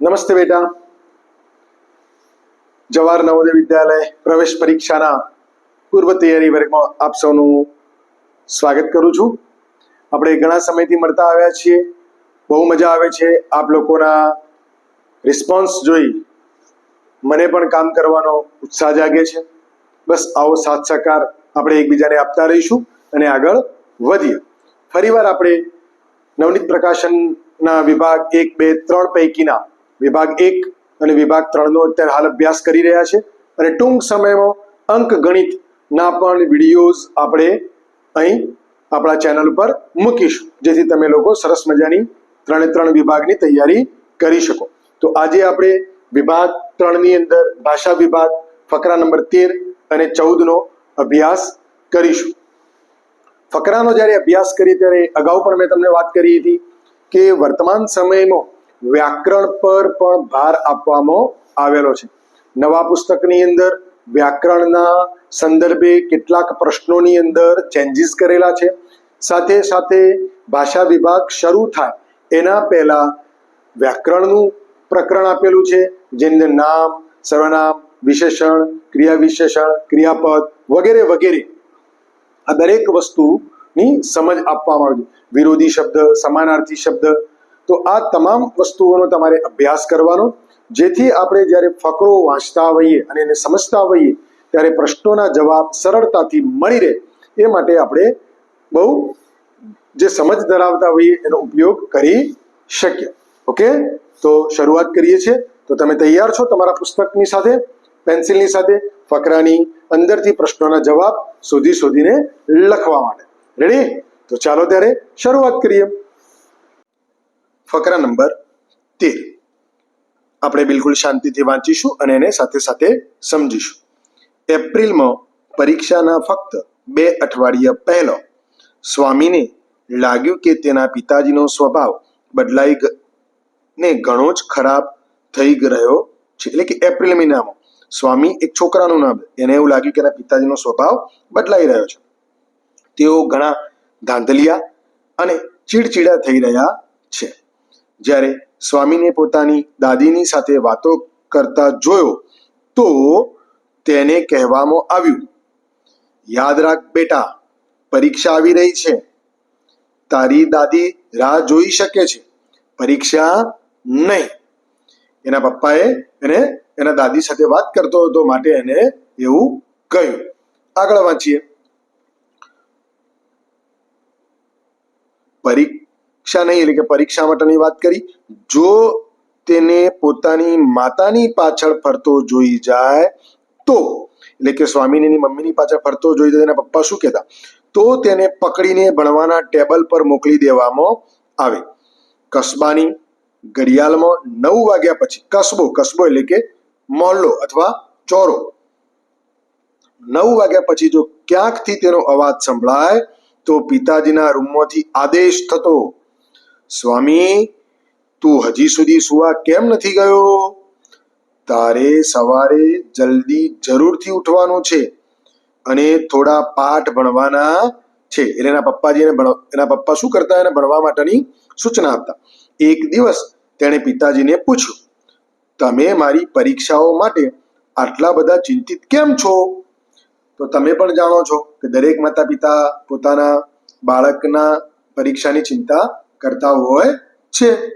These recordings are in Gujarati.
નમસ્તે બેટા. જવાહર નવોદય વિદ્યાલય પ્રવેશ પરીક્ષાના પૂર્વ તૈયારી વર્ગમાં આપ સૌનું સ્વાગત કરું છું. આપણે ઘણા સમયથી મળતા આવ્યા છીએ. બહુ મજા આવે છે આપ લોકોના રિસ્પોન્સ જોઈ. મને પણ કામ કરવાનો ઉત્સાહ જાગે છે. બસ આવો સાથ સહકાર આપણે એકબીજાને આપતા રહીશું અને આગળ વધીએ. ફરીવાર આપણે નવનીત પ્રકાશનના વિભાગ એક બે ત્રણ પૈકીના વિભાગ એક અને વિભાગ ત્રણનો અત્યારે હાલ અભ્યાસ કરી રહ્યા છે. અને ટૂંક સમયમાં અંક ગણિતના પણ વિડીયોઝ આપણે અહીં આપણા ચેનલ પર મૂકીશું. જેથી તમે લોકો સરસ મજાની ત્રણે ત્રણ વિભાગની તૈયારી કરી શકો. તો આજે આપણે વિભાગ ત્રણની અંદર ભાષા વિભાગ, ફકરા નંબર તેર અને ચૌદનો અભ્યાસ કરીશું. ફકરાનો જ્યારે અભ્યાસ કરીએ ત્યારે અગાઉ પણ મેં તમને વાત કરી હતી કે વર્તમાન સમયમાં વ્યાકરણ પર પણ ભાર આપવામાં આવેલો છે. નવા પુસ્તકની અંદર વ્યાકરણના સંદર્ભે કેટલાક પ્રશ્નોની અંદર ચેન્જીસ કરેલા છે. સાથે સાથે ભાષા વિભાગ શરૂ થાય એના પહેલા વ્યાકરણનું પ્રકરણ આપેલું છે, જેમને નામ સર્વનામ વિશેષણ ક્રિયા વિશેષણ ક્રિયાપદ વગેરે વગેરે આ દરેક વસ્તુની સમજ આપવામાં આવી છે. વિરોધી શબ્દ, સમાનાર્થી શબ્દ તો આ તમામ વસ્તુઓનો તમારે અભ્યાસ કરવાનો. જેથી આપણે જ્યારે ફકરો વાંચતા હોઈએ અને એને સમજતા હોઈએ, ત્યારે પ્રશ્નોના જવાબ સરળતાથી મળી રહે. એ માટે આપણે બહુ જે સમજ ધરાવતા હોઈએ, એનો ઉપયોગ કરી શકીએ. ઓકે? તો શરૂઆત કરીએ છીએ. તો તમે તૈયાર છો તમારા પુસ્તકની સાથે, પેન્સિલની સાથે, ફકરાની અંદરથી પ્રશ્નોના જવાબ શોધી શોધીને લખવા માટે. રેડી તો ચાલો ત્યારે શરૂઆત કરીએ. ફકરા નંબર તેર. આપણે બિલકુલ શાંતિથી વાંચીશું અને એને સાથે સાથે સમજીશું. એપ્રિલમાં પરીક્ષાના ફક્ત બે અઠવાડિયા પહેલો સ્વામીને લાગ્યું કે તેના પિતાજીનો સ્વભાવ બદલાઈ ને ઘણો જ ખરાબ થઈ રહ્યો છે. એટલે કે એપ્રિલ મહિનામાં સ્વામી એક છોકરાનું નામ, એને એવું લાગ્યું કે એના પિતાજીનો સ્વભાવ બદલાઈ રહ્યો છે. તેઓ ઘણા ધાંધલિયા અને ચીડચીડા થઈ રહ્યા છે. જ્યારે સ્વામીને પોતાની દાદીની સાથે વાતો કરતા જોયો, તો તેને કહેવામાં આવ્યું, યાદ રાખ બેટા, પરીક્ષા આવી રહી છે. તારી દાદી રાહ જોઈ શકે છે. પરીક્ષા નહીં. એના પપ્પાએ એને એના દાદી સાથે વાત કરતો હતો માટે એને એવું કહ્યું. આગળ વાંચીએ. પરીક્ષા નહીં, એટલે કે પરીક્ષા માટેની વાત કરી. જો તેને પોતાની માતાની પાછળ ફરતો જોઈ જાય, તો, એટલે કે સ્વામીની મમ્મીની પાછળ ફરતો જોઈ જાય એના પપ્પા શું કહેતા? તો તેને પકડીને ભણવાના ટેબલ પર મોકલી દેવામાં આવે. કસ્બાની ઘડિયાળમાં નવ વાગ્યા પછી, કસ્બો કસ્બો એટલે કે મોહલ્લો અથવા ચોરો. નવ વાગ્યા પછી જો ક્યાંકથી તેનો અવાજ સંભળાય, તો પિતાજીના રૂમમાંથી આદેશ થતો. સ્વામી, તું હજી સુધી સુવા કેમ નથી ગયો? તારે સવારે જલ્દી જરૂરથી ઉઠવાનું છે અને થોડા પાઠ ભણવાના છે. એટલે એના પપ્પાજીને ભણ, એના પપ્પા શું કરતા? એને ભણવા માટેની સૂચના આપતા. એક દિવસ તેણે પિતાજીને પૂછ્યું, તમે મારી પરીક્ષાઓ માટે આટલા બધા ચિંતિત કેમ છો? તો તમે પણ જાણો છો કે દરેક માતા પિતા પોતાના બાળકના પરીક્ષાની ચિંતા કરતા હોય છે.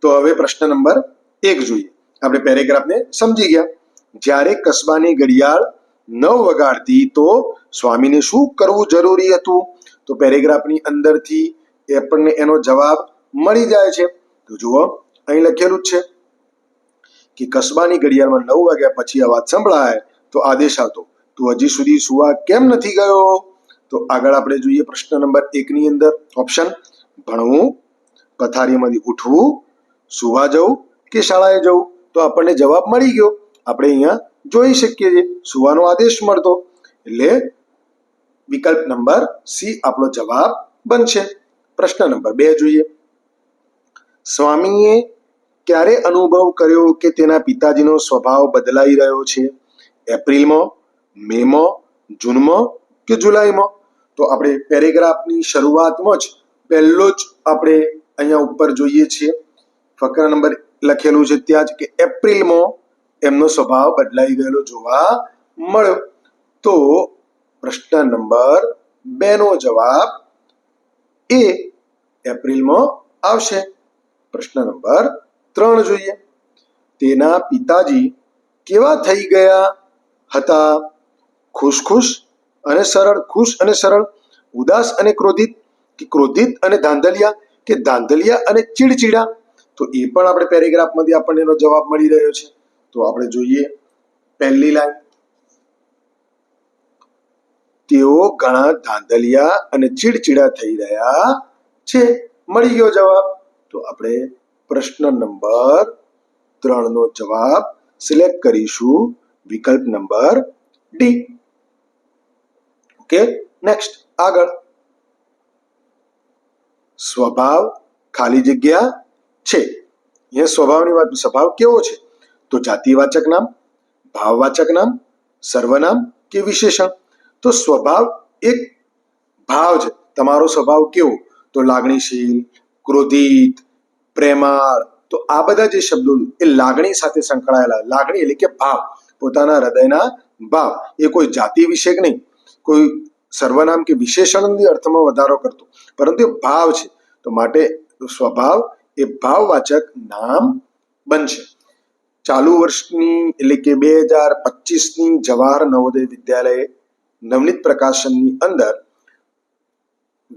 તો હવે પ્રશ્ન નંબર એક જોઈએ. આપણે પેરેગ્રાફને સમજી ગયા. જ્યારે કસ્બાની ઘડિયાળ નવ વગાડતી તો સ્વામીને શું કરવું જરૂરી હતું? તો પેરેગ્રાફની અંદરથી આપણને એનો જવાબ મળી જાય છે. તો જુઓ, અહીં લખેલું જ છે કે કસ્બાની ઘડિયાળમાં નવ વાગ્યા પછી અવાજ સંભળાય તો આદેશ આવતો. તું હજી સુધી સુવા કેમ નથી ગયો? તો આગળ આપણે જોઈએ પ્રશ્ન નંબર એકની અંદર ઓપ્શન ભણવું, પથારીમાંથી ઉઠવું, સુવા જવું કે શાળાએ જવું? તો આપણને જવાબ મળી ગયો. આપણે અહીંયા જોઈ શકીએ છીએ. સુવાનો આદેશ મળતો. એટલે વિકલ્પ નંબર સી આપણો જવાબ બનશે. પ્રશ્ન નંબર બે જોઈએ. સ્વામીએ ક્યારે અનુભવ કર્યો કે તેના પિતાજીનો સ્વભાવ બદલાઈ રહ્યો છે? એપ્રિલમાં, મેમાં, જૂનમાં કે જુલાઈમાં? તો આપણે પેરેગ્રાફની શરૂઆતમાં જ પહેલો જ આપણે અહીંયા ઉપર જોઈએ છીએ. ફકરા નંબર લખેલું છે ત્યાં જ કે એપ્રિલમાં એમનો સ્વભાવ બદલાઈ ગયેલો જોવા મળ્યો. તો પ્રશ્ન નંબર બે નો જવાબ એ એપ્રિલમાં આવશે. પ્રશ્ન નંબર ત્રણ જોઈએ. તેના પિતાજી કેવા થઈ ગયા હતા? ખુશ ખુશ અને સરળ, ખુશ અને સરળ, ઉદાસ અને ક્રોધિત, કે ક્રોધિત અને ધાંધલિયા, કે ધાંધલિયા અને ચીડચીડા. તો એ પણ આપણે પેરેગ્રાફમાંથી આપણને એનો જવાબ મળી રહ્યો છે. તો આપણે જોઈએ પહેલી લાઈન. તેઓ ઘણા ધાંધલિયા અને ચીડચીડા થઈ રહ્યા છે. મળી ગયો જવાબ. તો આપણે પ્રશ્ન નંબર ત્રણ નો જવાબ સિલેક્ટ કરીશું. વિકલ્પ નંબર ડી. ઓકે નેક્સ્ટ આગળ સ્વભાવ ખાલી જગ્યા છે અહીંયા સ્વભાવની વાત સ્વભાવ કેવો છે તો જાતિવાચક નામ ભાવવાચક નામ સર્વનામ કે વિશેષણ તો સ્વભાવ એક ભાવ છે તમારો સ્વભાવ કેવો તો લાગણીશીલ ક્રોધિત પ્રેમાળ તો આ બધા જે શબ્દો એ લાગણી સાથે સંકળાયેલા લાગણી એટલે કે ભાવ પોતાના હૃદયના ભાવ એ કોઈ જાતિ વિશેક નહીં કોઈ સર્વનામ કે વિશેષણની અર્થમાં વધારો કરતો. પરંતુ ભાવ છે. તો માટે સ્વભાવ, એ ભાવવાચક નામ બનશે. ચાલુ વર્ષની એટલે કે બે હજાર પચીસની જવાહર નવોદય વિદ્યાલય નવનીત પ્રકાશનની અંદર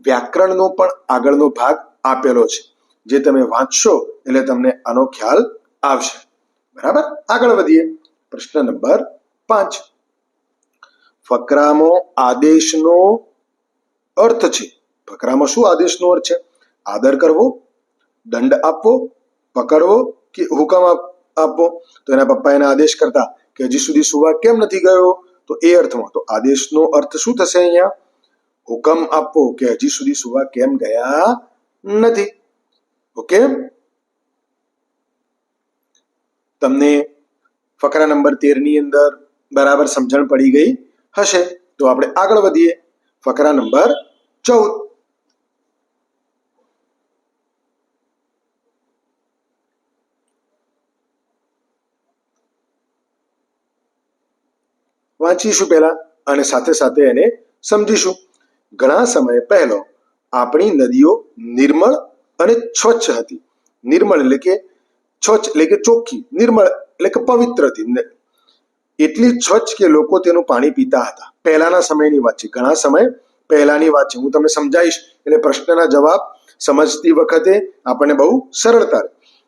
વ્યાકરણનો પણ આગળનો ભાગ આપેલો છે. જે તમે વાંચશો એટલે તમને આનો ખ્યાલ આવશે. બરાબર? આગળ વધીએ. પ્રશ્ન નંબર પાંચ. ફકરામાં આદેશનો અર્થ છે. ફકરામાં શું આદેશનો અર્થ છે? આદર કરવો, દંડ આપવો, પકડવો કે હુકમ આપવો? તો એના પપ્પા એને આદેશ કરતા કે હજી સુધી સુવા કેમ નથી ગયો? તો એ અર્થમાં, તો આદેશનો અર્થ શું થશે અહીંયા? હુકમ આપવો કે હજી સુધી સુવા કેમ ગયા નથી. ઓકે? તમને ફકરા નંબર તેરની અંદર બરાબર સમજણ પડી ગઈ. હશે. તો આપણે આગળ વધીએ. ફકરા નંબર ચૌદ. વાંચીશું પહેલા અને સાથે સાથે એને સમજીશું. ઘણા સમય પહેલો આપણી નદીઓ નિર્મળ અને સ્વચ્છ હતી. નિર્મળ એટલે કે સ્વચ્છ એટલે કે ચોખ્ખી. નિર્મળ એટલે કે પવિત્ર હતી. એટલી સ્વચ્છ કે લોકો તેનું પાણી પીતા હતા. પહેલાના સમયની વાત છે. ઘણા સમય પહેલાની વાત છે. હું તમને સમજાવીશ એટલે પ્રશ્નના જવાબ સમજતી વખતે આપણને બહુ સરળતા.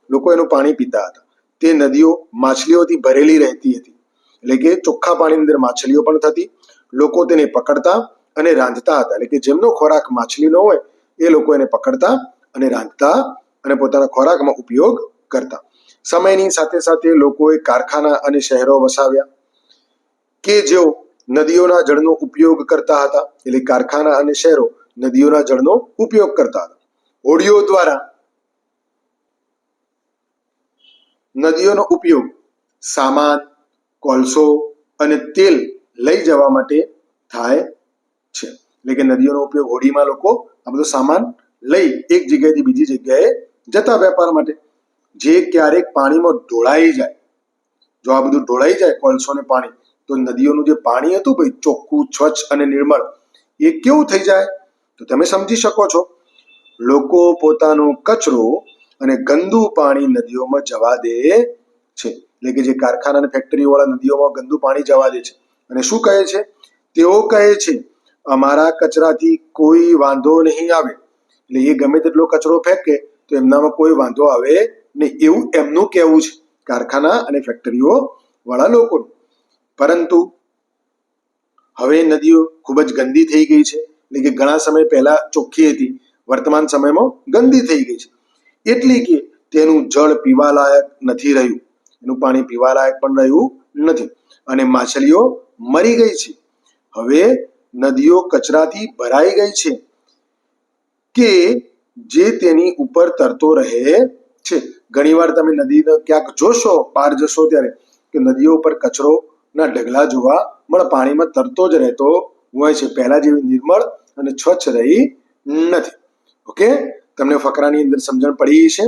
લોકો એનું પાણી પીતા હતા. તે નદીઓ માછલીઓથી ભરેલી રહેતી હતી. એટલે કે ચોખ્ખા પાણીની અંદર માછલીઓ પણ થતી. લોકો તેને પકડતા અને રાંધતા હતા. એટલે કે જેમનો ખોરાક માછલીનો હોય, એ લોકો એને પકડતા અને રાંધતા અને પોતાના ખોરાકમાં ઉપયોગ કરતા. સમયની સાથે સાથે લોકોએ કારખાના અને શહેરો વસાવ્યા. કે જેઓ નદીઓના જળનો ઉપયોગ કરતા હતા, એટલે કારખાના અને શહેરો નદીઓના જળનો ઉપયોગ કરતા હતા. હોડીઓ દ્વારા નદીઓનો ઉપયોગ સામાન, કોલસો અને તેલ લઈ જવા માટે થાય છે. એટલે કે નદીઓનો ઉપયોગ હોડીમાં લોકો આ બધો સામાન લઈ એક જગ્યાએથી બીજી જગ્યાએ જતા વેપાર માટે. જે ક્યારેક પાણીમાં ઢોળાઈ જાય, જો આ બધું ઢોળાઈ જાય કોલસો ને પાણી તો નદીઓનું જે પાણી હતું ભાઈ, ચોખ્ખું, સ્વચ્છ અને નિર્મળ, એ કેવું થઈ જાય? તો તમે સમજી શકો છો. લોકો પોતાનો કચરો અને ગંદુ પાણી નદીઓમાં જવા દે છે. એટલે કે જે કારખાના અને ફેક્ટરી વાળા નદીઓમાં ગંદુ પાણી જવા દે છે. અને શું કહે છે? તેઓ કહે છે, અમારા કચરાથી કોઈ વાંધો નહીં આવે. એટલે એ ગમે તેટલો કચરો ફેંકે, તો એમનામાં કોઈ વાંધો આવે નહીં. એવું એમનું કહેવું છે. કારખાના અને ફેક્ટરીઓ વાળા લોકોનું. પરંતુ હવે નદીઓ ખૂબ જ ગંદી થઈ ગઈ છે એટલે કે ઘણા સમય પહેલા ચોખ્ખી હતી. વર્તમાન સમયમાં ગંદી થઈ ગઈ છે. એટલી કે તેનું જળ પીવાલાયક નથી રહ્યું. એનું પાણી પીવાલાયક પણ રહ્યું નથી. અને માછલીઓ મરી ગઈ છે. હવે નદીઓ કચરાથી ભરાઈ ગઈ છે કે જે તેની ઉપર તરતો રહે છે. ઘણીવાર તમે નદીને ક્યાંક જોશો, બહાર જશો ત્યારે, કે નદીઓ ઉપર કચરો ના ઢગલા જોવા મળે પાણીમાં તરતો જ રહેતો હોય છે. પહેલા જેવી નિર્મળ અને સ્વચ્છ રહી નથી. ઓકે તમને ફકરાની અંદર સમજણ પડી છે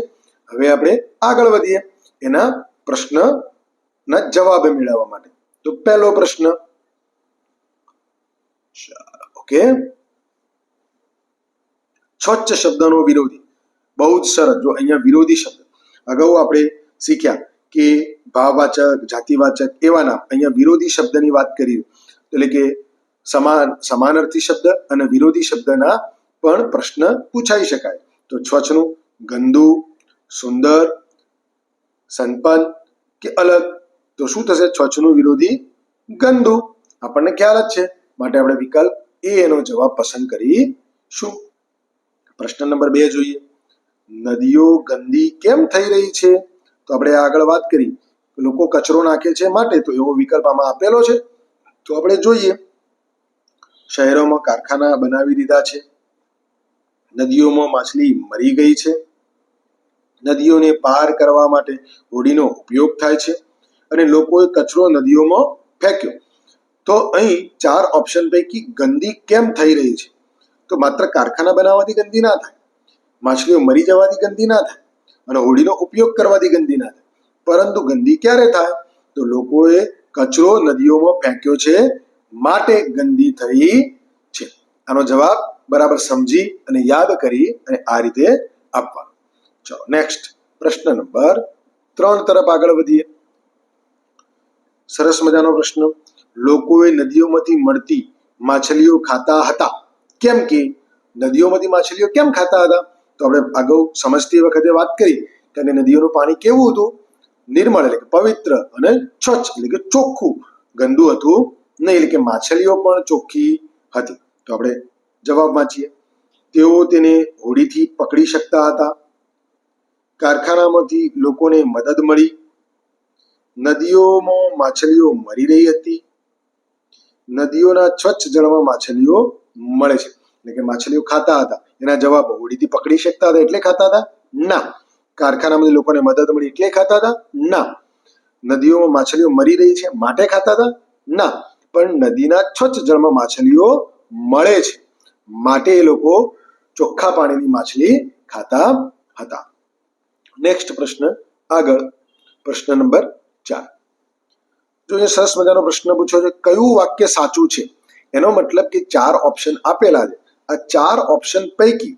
હવે આપણે આગળ વધીએ. એના પ્રશ્નના જવાબ મેળવવા માટે. તો પહેલો પ્રશ્ન. ઓકે સ્વચ્છ શબ્દનો વિરોધી. બહુ જ સરસ. જો અહીંયા વિરોધી શબ્દ. અગાઉ આપણે શીખ્યા કે ભાવવાચક, જાતિવાચક એવા નામ. અહીંયા વિરોધી શબ્દની વાત કરી. એટલે કે સમાન, સમાનાર્થી શબ્દ અને વિરોધી શબ્દના પણ પ્રશ્ન પૂછાઈ શકાય. તો સ્વચ્છનું, ગંદુ, સુંદર, સંપન્ન કે અલગ. તો શું થશે? સ્વચ્છનું, વિરોધી, ગંદુ. આપણને ખ્યાલ જ છે. માટે આપણે વિકલ્પ એ એનો જવાબ પસંદ કરીશું. પ્રશ્ન નંબર બે જોઈએ. નદીઓ ગંદી કેમ થઈ રહી છે? તો આપણે આગળ વાત કરી. લોકો કચરો નાખે છે માટે તો એવો વિકલ્પ આમાં આપેલો છે. તો આપણે જોઈએ, શહેરોમાં કારખાના બનાવી દીધા છે. નદીઓમાં માછલી મરી ગઈ છે. નદીઓને પાર કરવા માટે હોડીનો ઉપયોગ થાય છે અને લોકોએ કચરો નદીઓમાં ફેંક્યો. તો અહીં ચાર ઓપ્શન પૈકી ગંદી કેમ થઈ રહી છે? તો માત્ર કારખાના બનાવવાથી ગંદી ના થાય. માછલીઓ મરી જવાથી ગંદી ના થાય. અને હોડીનો ઉપયોગ કરવાથી ગંદી ના થાય. પરંતુ ગંદી ક્યારે થાય? તો લોકોએ કચરો નદીઓમાં ફેંક્યો છે, માટે ગંદી થઈ છે. આનો જવાબ બરાબર સમજી અને યાદ કરી અને આ રીતે આપવાનો. ચલો નેક્સ્ટ પ્રશ્ન નંબર ત્રણ તરફ આગળ વધીએ. સરસ મજાનો પ્રશ્ન. લોકોએ નદીઓમાંથી મળતી માછલીઓ ખાતા હતા? કેમ કે નદીઓમાંથી માછલીઓ કેમ ખાતા હતા? તો આપણે અગાઉ સમજતી વખતે વાત કરી. કે નદીઓનું પાણી કેવું હતું? નિર્મળ એટલે કે પવિત્ર અને સ્વચ્છ એટલે કે ચોખ્ખું. ગંદુ હતું નહીં એટલે કે માછલીઓ પણ ચોખ્ખી હતી. તો આપણે જવાબ વાંચીએ તેઓ તેને હોડીથી પકડી શકતા હતા. કારખાનામાંથી લોકોને મદદ મળી. નદીઓમાં માછલીઓ મરી રહી હતી. નદીઓના સ્વચ્છ જળમાં માછલીઓ મળે છે. એટલે કે માછલીઓ ખાતા હતા. એના જવાબ હોડીથી પકડી શકતા હતા એટલે ખાતા હતા? ના. કારખાનામાંથી લોકોને મદદ મળી એટલે ખાતા હતા? ના. નદીઓમાં માછલીઓ મરી રહી છે માટે ખાતા હતા? ના. પણ નદીના સ્વચ્છ જળમાં માછલીઓ મળે છે. માટે એ લોકો ચોખ્ખા પાણીની માછલી ખાતા હતા. નેક્સ્ટ પ્રશ્ન આગળ. પ્રશ્ન નંબર ચાર. જો એ સરસ મજાનો પ્રશ્ન પૂછ્યો છે, કયું વાક્ય સાચું છે? એનો મતલબ કે ચાર ઓપ્શન આપેલા છે. આ ચાર ઓપ્શન પૈકી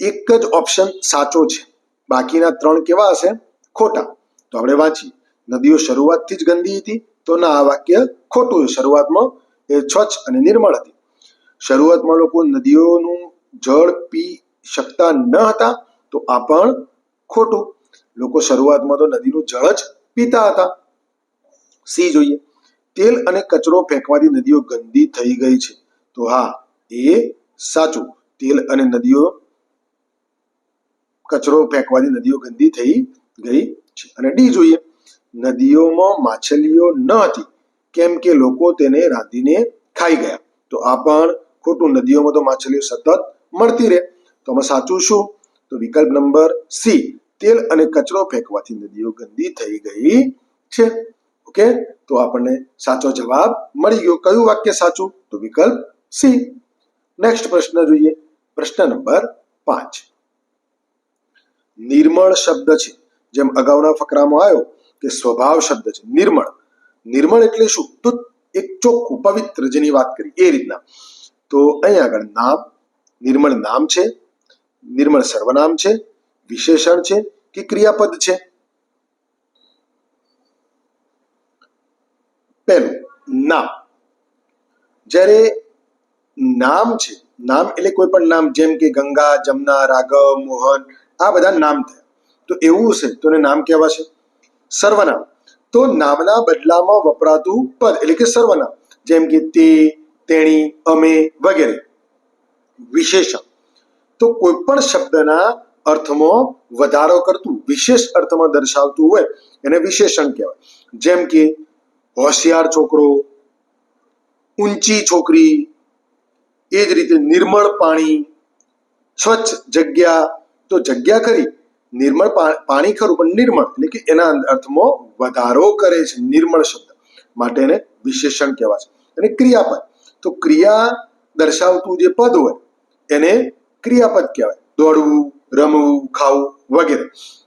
એક જ ઓપ્શન સાચો છે. બાકીના ત્રણ કેવા હશે? ખોટા. તો આપણે વાંચીએ. નદીઓ શરૂઆતથી જ ગંદી હતી, તો ના, આ વાક્ય ખોટું શરૂઆતમાં એ સ્વચ્છ અને નિર્મળ હતી. શરૂઆતમાં લોકો નદીઓનું જળ પી શકતા ન હતા, તો આ પણ ખોટું. લોકો શરૂઆતમાં તો નદીનું જળ જ પીતા હતા. સી જોઈએ. તેલ અને કચરો ફેંકવાથી નદીઓ ગંદી થઈ ગઈ છે. તો હા, એ સાચું. તેલ અને નદીઓ કચરો ફેંકવાથી નદીઓ ગંદી થઈ ગઈ છે. અને ડી જોઈએ, નદીઓમાં માછલીઓ ન હતી, કેમ કે લોકો તેને રાંધીને ખાઈ ગયા. તો આ પણ ખોટું, નદીઓમાં તો માછલીઓ સતત મળતી રહે. તો આમાં સાચું શું? તો વિકલ્પ નંબર સી, તેલ અને કચરો ફેંકવાથી નદીઓ ગંદી થઈ ગઈ છે. ઓકે તો આપણને સાચો જવાબ મળી ગયો. કયું વાક્ય સાચું? તો વિકલ્પ સી. નેક્સ્ટ પ્રશ્ન જોઈએ. પ્રશ્ન નંબર પાંચ. નિર્મળ શબ્દ છે. જેમ અગાઉના ફકરામાં આવ્યો કે સ્વભાવ શબ્દ છે. નિર્મળ. નિર્મળ એટલે શું? તો એક ચોખ્ખું પવિત્ર જેની વાત કરી. એ રીતના. તો અહીં આગળ નામ. નિર્મળ નામ છે. નિર્મળ સર્વનામ છે. વિશેષણ છે કે ક્રિયાપદ છે. પહેલું, નામ. જ્યારે નામ છે, નામ એટલે કોઈ પણ નામ, જેમ કે ગંગા, જમના, રાઘવ, મોહન આ બધા નામ થયા. તો એવું છે તો એને નામ કહેવાશે? સર્વનામ. તો નામના બદલામાં વપરાતું પદ, એટલે કે સર્વનામ, જેમ કે તે, તેણી, અમે વગેરે. વિશેષણ. તો કોઈ પણ શબ્દના અર્થમાં વધારો કરતું, વિશેષ અર્થમાં દર્શાવતું હોય, એને વિશેષણ કહેવાય. જેમ કે, હોશિયાર છોકરો, ઊંચી છોકરી, એ જ રીતે નિર્મળ પાણી, સ્વચ્છ જગ્યા તો જગ્યા કરી નિર્મળ પાણી ખરું, પણ નિર્મળ, એટલે કે એના અર્થમાં વધારો કરે છે, નિર્મળ શબ્દ. માટે એને વિશેષણ કહેવાય છે. અને ક્રિયાપદ. તો ક્રિયા દર્શાવતું જે પદ હોય, એને ક્રિયાપદ કહેવાય. દોડવું, રમવું, ખાવું વગેરે.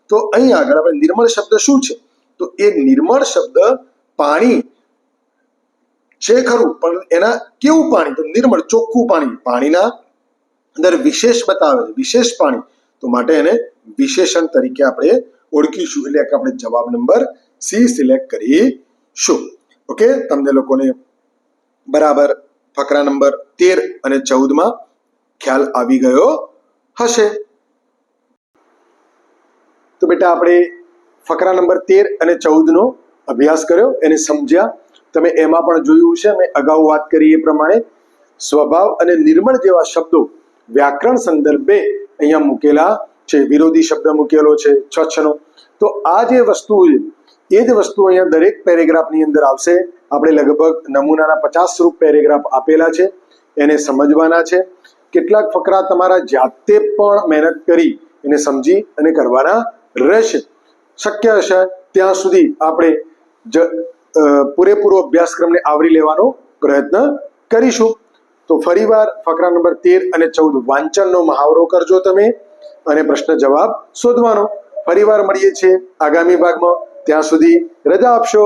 તો અહીં આગળ આપણે નિર્મળ શબ્દ શું છે? તો એ નિર્મળ શબ્દ પાણી છે ખરું, પણ એના કેવું પાણી? તો નિર્મળ ચોખ્ખું પાણી. પાણીના અંદર વિશેષ બતાવે છે, વિશેષ પાણી. તો માટે એને વિશેષણ તરીકે આપણે ઓળખીશું. એટલે કે આપણે જવાબ નંબર સી સિલેક્ટ કરીશું. ઓકે? તમને લોકોને બરાબર ફકરા નંબર તેર અને ચૌદમાં ખ્યાલ આવી ગયો હશે. તો બેટા આપણે ફકરા નંબર તેર અને ચૌદનો અભ્યાસ કર્યો. એને સમજ્યા. તમે એમાં પણ જોયું છે મેં અગાઉ વાત કરી એ પ્રમાણે સ્વભાવ અને નિર્મળ જેવા શબ્દો વ્યાકરણ સંદર્ભે અહીંયા મૂકેલા છે, વિરોધી શબ્દ મૂકેલો છે છનો તો આ જે વસ્તુ એ જ વસ્તુ અહીંયા દરેક પેરેગ્રાફની અંદર આવશે. આપણે લગભગ નમૂનાના પચાસ રૂપ પેરેગ્રાફ આપેલા છે, એને સમજવાના છે. કેટલાક ફકરા તમારા જાતે પણ મહેનત કરી એને સમજી અને કરવાના રહેશે. શક્ય હશે ત્યાં સુધી આપણે પૂરેપૂરો અભ્યાસક્રમને આવરી લેવાનો પ્રયત્ન કરીશું. તો ફરીવાર ફકરા નંબર તેર અને ચૌદ વાંચનનો મહાવરો કરજો તમે અને પ્રશ્ન જવાબ શોધવાનો. ફરીવાર મળીએ છીએ આગામી ભાગમાં. ત્યાં સુધી રજા આપશો.